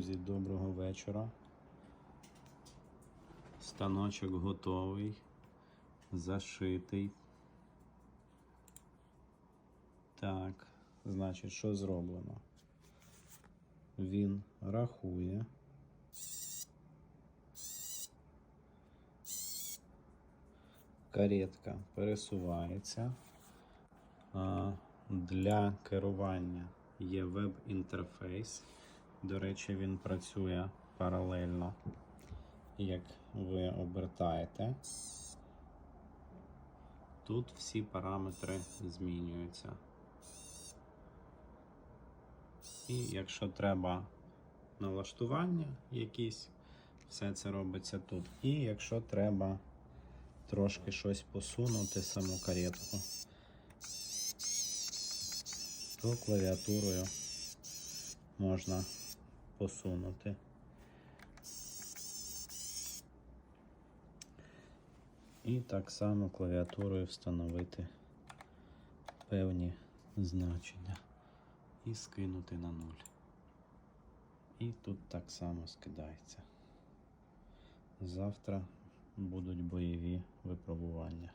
Друзі, доброго вечора. Станочок готовий, зашитий. Так, значить, що зроблено? Він рахує. Каретка пересувається. Для керування є веб-інтерфейс. До речі, він працює паралельно, як ви обертаєте. Тут всі параметри змінюються. І якщо треба налаштування якісь, все це робиться тут. І якщо треба трошки щось посунути саму каретку, то клавіатурою можна посунути. І так само клавіатурою встановити певні значення і скинути на нуль. І тут так само скидається. Завтра будуть бойові випробування.